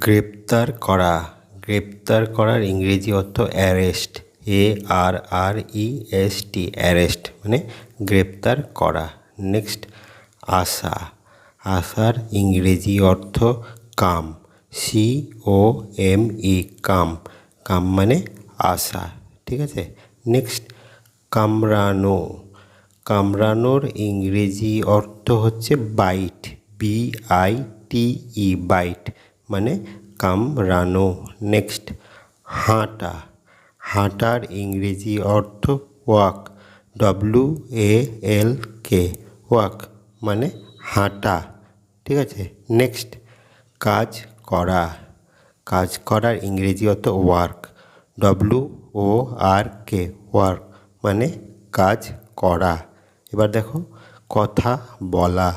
গ্রেপ্তার করা। গ্রেপ্তার করার ইংরেজি অর্থ arrest A R R E S T arrest মানে গ্রেপ্তার করা। নেক্সট আশা। আশার ইংরেজি অর্থ কাম। সি ও এম ই কাম। কাম মানে আশা, ঠিক আছে? নেক্সট কামরানো কামরানোর ইংরেজি অর্থ হচ্ছে bite B I T E bite মানে কামড়ানো নেক্সট হাঁটা। হাঁটার ইংরেজি অর্থ walk W A L K walk মানে হাঁটা। ঠিক আছে? নেক্সট কাজ করা। কাজ করার ইংরেজি অর্থ work W O R K work মানে কাজ করা। এবার দেখো, কথা বলা।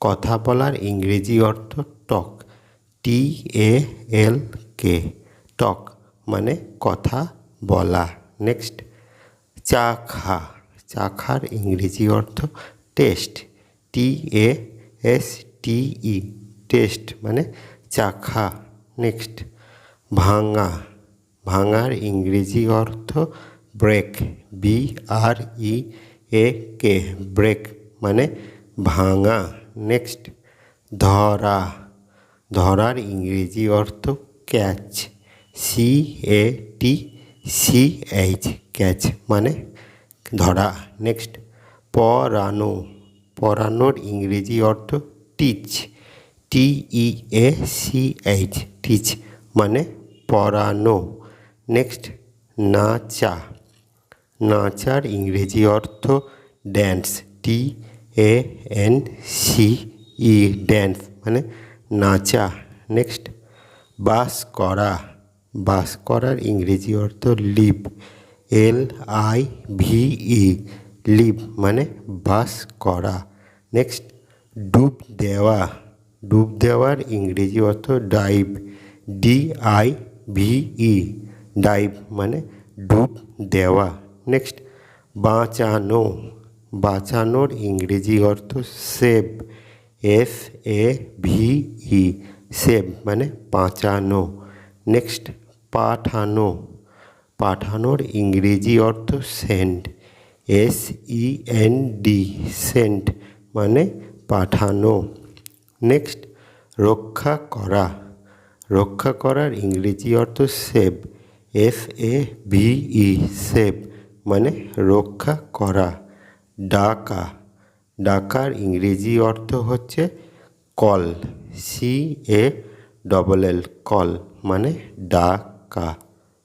কথা বলার ইংরেজি অর্থ টক টি এ এল কে টক মানে কথা বলা। নেক্সট চাখা, চাখার ইংরেজি অর্থ taste T A S T E taste মানে চাখা। নেক্সট ভাঙা, ভাঙার ইংরেজি অর্থ break B R E A K break মানে ভাঙা। নেক্সট ধরা ধরার ইংরেজি অর্থ catch C A T C H catch মানে ধরা। নেক্সট পরানো। পরানোর ইংরেজি অর্থ teach T E A C H teach মানে পড়ানো নেক্সট নাচা। নাচার ইংরেজি অর্থ dance T A N C E dance মানে নাচা। নেক্সট, বাস করা। বাস করার ইংরেজি অর্থ live L I V E live মানে বাস করা। নেক্সট, ডুব দেওয়া। ডুব দেওয়ার ইংরেজি অর্থ dive. D I V E, dive মানে ডুব দেওয়া। নেক্সট, বাঁচানো। বাঁচানোর ইংরেজি অর্থ save. S A V E save মানে বাঁচানো নেক্সট পাঠানো। পাঠানোর ইংরেজি অর্থ send S E N D send মানে পাঠানো। নেক্সট রক্ষা করা। রক্ষা করার ইংরেজি অর্থ save S A V E save মানে রক্ষা করা। ডাকা। ডাকার ইংরেজি অর্থ হচ্ছে call C A double L call মানে ডাকা।